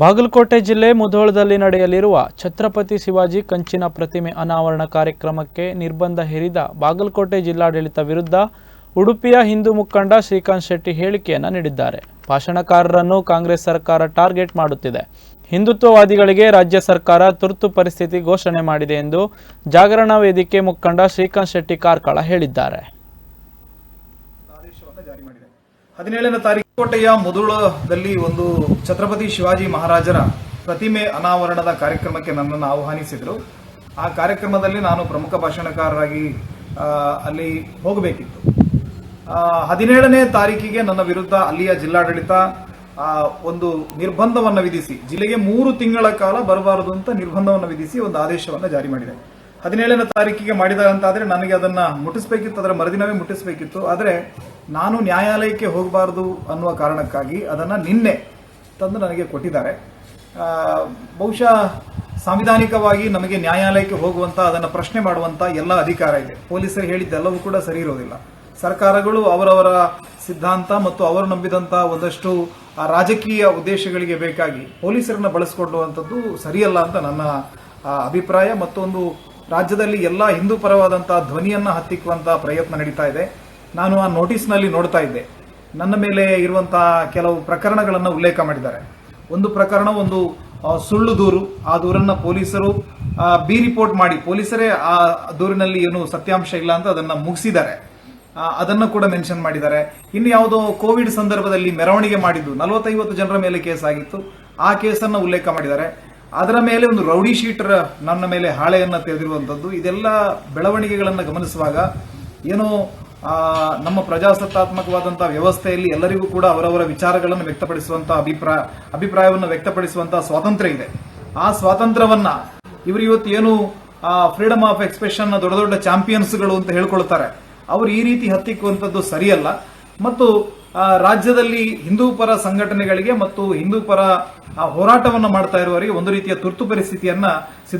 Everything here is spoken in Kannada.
ಬಾಗಲಕೋಟೆ ಜಿಲ್ಲೆ ಮುಧೋಳದಲ್ಲಿ ನಡೆಯಲಿರುವ ಛತ್ರಪತಿ ಶಿವಾಜಿ ಕಂಚಿನ ಪ್ರತಿಮೆ ಅನಾವರಣ ಕಾರ್ಯಕ್ರಮಕ್ಕೆ ನಿರ್ಬಂಧ ಹೇರಿದ ಬಾಗಲಕೋಟೆ ಜಿಲ್ಲಾಡಳಿತ ವಿರುದ್ಧ ಉಡುಪಿಯ ಹಿಂದೂ ಮುಖಂಡ ಶ್ರೀಕಾಂತ್ ಶೆಟ್ಟಿ ಹೇಳಿಕೆಯನ್ನು ನೀಡಿದ್ದಾರೆ. ಭಾಷಣಕಾರರನ್ನು ಕಾಂಗ್ರೆಸ್ ಸರ್ಕಾರ ಟಾರ್ಗೆಟ್ ಮಾಡುತ್ತಿದೆ. ಹಿಂದುತ್ವವಾದಿಗಳಿಗೆ ರಾಜ್ಯ ಸರ್ಕಾರ ತುರ್ತು ಪರಿಸ್ಥಿತಿ ಘೋಷಣೆ ಮಾಡಿದೆ ಎಂದು ಜಾಗರಣ ವೇದಿಕೆ ಮುಖಂಡ ಶ್ರೀಕಾಂತ್ ಶೆಟ್ಟಿ ಕಾರ್ಕಳ ಹೇಳಿದ್ದಾರೆ ಆದೇಶವನ್ನು ಜಾರಿ ಮಾಡಿದೆ ಹದಿನೇಳನೇ ತಾರೀಕು ಕೋಟೆಯ ಮುದುಳದಲ್ಲಿ ಒಂದು ಛತ್ರಪತಿ ಶಿವಾಜಿ ಮಹಾರಾಜರ ಪ್ರತಿಮೆ ಅನಾವರಣದ ಕಾರ್ಯಕ್ರಮಕ್ಕೆ ನನ್ನನ್ನು ಆಹ್ವಾನಿಸಿದರು. ಆ ಕಾರ್ಯಕ್ರಮದಲ್ಲಿ ನಾನು ಪ್ರಮುಖ ಭಾಷಣಕಾರರಾಗಿ ಅಲ್ಲಿ ಹೋಗಬೇಕಿತ್ತು. ಹದಿನೇಳನೇ ತಾರೀಕಿಗೆ ನನ್ನ ವಿರುದ್ಧ ಅಲ್ಲಿಯ ಜಿಲ್ಲಾಡಳಿತ ಒಂದು ನಿರ್ಬಂಧವನ್ನು ವಿಧಿಸಿ, ಜಿಲ್ಲೆಗೆ ಮೂರು ತಿಂಗಳ ಕಾಲ ಬರಬಾರದು ಅಂತ ನಿರ್ಬಂಧವನ್ನು ವಿಧಿಸಿ ಒಂದು ಆದೇಶವನ್ನು ಜಾರಿ ಮಾಡಿದೆ. ಹದಿನೇಳನೇ ತಾರೀಕಿಗೆ ಮಾಡಿದಾರಂತಾದ್ರೆ ನನಗೆ ಅದನ್ನ ಮುಟ್ಟಿಸಬೇಕಿತ್ತು, ಅದರ ಮರುದಿನವೇ ಮುಟ್ಟಿಸಬೇಕಿತ್ತು. ಆದರೆ ನಾನು ನ್ಯಾಯಾಲಯಕ್ಕೆ ಹೋಗಬಾರದು ಅನ್ನುವ ಕಾರಣಕ್ಕಾಗಿ ಅದನ್ನು ನಿನ್ನೆ ತಂದು ನನಗೆ ಕೊಟ್ಟಿದ್ದಾರೆ. ಬಹುಶಃ ಸಾಂವಿಧಾನಿಕವಾಗಿ ನಮಗೆ ನ್ಯಾಯಾಲಯಕ್ಕೆ ಹೋಗುವಂಥ ಅದನ್ನು ಪ್ರಶ್ನೆ ಮಾಡುವಂಥ ಎಲ್ಲ ಅಧಿಕಾರ ಇದೆ. ಪೊಲೀಸರು ಹೇಳಿದ್ದೆಲ್ಲವೂ ಕೂಡ ಸರಿ ಇರೋದಿಲ್ಲ. ಸರ್ಕಾರಗಳು ಅವರವರ ಸಿದ್ಧಾಂತ ಮತ್ತು ಅವರು ನಂಬಿದಂಥ ಒಂದಷ್ಟು ರಾಜಕೀಯ ಉದ್ದೇಶಗಳಿಗೆ ಬೇಕಾಗಿ ಪೊಲೀಸರನ್ನು ಬಳಸಿಕೊಳ್ಳುವಂಥದ್ದು ಸರಿಯಲ್ಲ ಅಂತ ನನ್ನ ಅಭಿಪ್ರಾಯ. ಮತ್ತೊಂದು ರಾಜ್ಯದಲ್ಲಿ ಎಲ್ಲ ಹಿಂದೂ ಪರವಾದಂತಹ ಧ್ವನಿಯನ್ನ ಹತ್ತಿಕ್ಕುವಂತಹ ಪ್ರಯತ್ನ ನಡೀತಾ ಇದೆ. ನಾನು ಆ ನೋಟಿಸ್ನಲ್ಲಿ ನೋಡ್ತಾ ಇದ್ದೆ. ನನ್ನ ಮೇಲೆ ಇರುವಂತಹ ಕೆಲವು ಪ್ರಕರಣಗಳನ್ನು ಉಲ್ಲೇಖ ಮಾಡಿದ್ದಾರೆ. ಒಂದು ಪ್ರಕರಣ ಒಂದು ಸುಳ್ಳು ದೂರು. ಆ ದೂರನ್ನ ಪೊಲೀಸರು ಬಿ ರಿಪೋರ್ಟ್ ಮಾಡಿ. ಪೊಲೀಸರೇ ಆ ದೂರಿನಲ್ಲಿ ಏನು ಸತ್ಯಾಂಶ ಇಲ್ಲ ಅಂತ ಅದನ್ನ ಮುಗಿಸಿದ್ದಾರೆ. ಅದನ್ನು ಕೂಡ ಮೆನ್ಷನ್ ಮಾಡಿದ್ದಾರೆ. ಇನ್ನು ಯಾವುದೋ ಕೋವಿಡ್ ಸಂದರ್ಭದಲ್ಲಿ ಮೆರವಣಿಗೆ ಮಾಡಿದ್ದು ನಲವತ್ತೈವತ್ತು ಜನರ ಮೇಲೆ ಕೇಸ್ ಆಗಿತ್ತು. ಆ ಕೇಸನ್ನು ಉಲ್ಲೇಖ ಮಾಡಿದ್ದಾರೆ. ಅದರ ಮೇಲೆ ಒಂದು ರೌಡಿ ಶೀಟರ್ ನನ್ನ ಮೇಲೆ ಹಾಳೆಯನ್ನು ತೆರೆದಿರುವಂಥದ್ದು ಇದೆಲ್ಲ ಬೆಳವಣಿಗೆಗಳನ್ನು ಗಮನಿಸುವಾಗ ಏನೋ ನಮ್ಮ ಪ್ರಜಾಸತ್ತಾತ್ಮಕವಾದಂಥ ವ್ಯವಸ್ಥೆಯಲ್ಲಿ ಎಲ್ಲರಿಗೂ ಕೂಡ ಅವರವರ ವಿಚಾರಗಳನ್ನು ವ್ಯಕ್ತಪಡಿಸುವಂತಹ ಅಭಿಪ್ರಾಯ ಅಭಿಪ್ರಾಯವನ್ನು ವ್ಯಕ್ತಪಡಿಸುವಂತಹ ಸ್ವಾತಂತ್ರ್ಯ ಇದೆ. ಆ ಸ್ವಾತಂತ್ರ್ಯವನ್ನ ಇವರು ಇವತ್ತು ಏನು ಫ್ರೀಡಮ್ ಆಫ್ ಎಕ್ಸ್ಪ್ರೆಷನ್ ದೊಡ್ಡ ದೊಡ್ಡ ಚಾಂಪಿಯನ್ಸ್ಗಳು ಅಂತ ಹೇಳ್ಕೊಳ್ತಾರೆ. ಅವರು ಈ ರೀತಿ ಹತ್ತಿಕ್ಕುವಂಥದ್ದು ಸರಿಯಲ್ಲ. ಮತ್ತು ರಾಜ್ಯದಲ್ಲಿ ಹಿಂದೂ ಪರ ಸಂಘಟನೆಗಳಿಗೆ ಮತ್ತು ಹಿಂದೂ ಪರ ಹೋರಾಟವನ್ನು ಮಾಡ್ತಾ ಇರುವವರಿಗೆ ಒಂದು ರೀತಿಯ ತುರ್ತು ಪರಿಸ್ಥಿತಿಯನ್ನ ಸಿದ್ಧ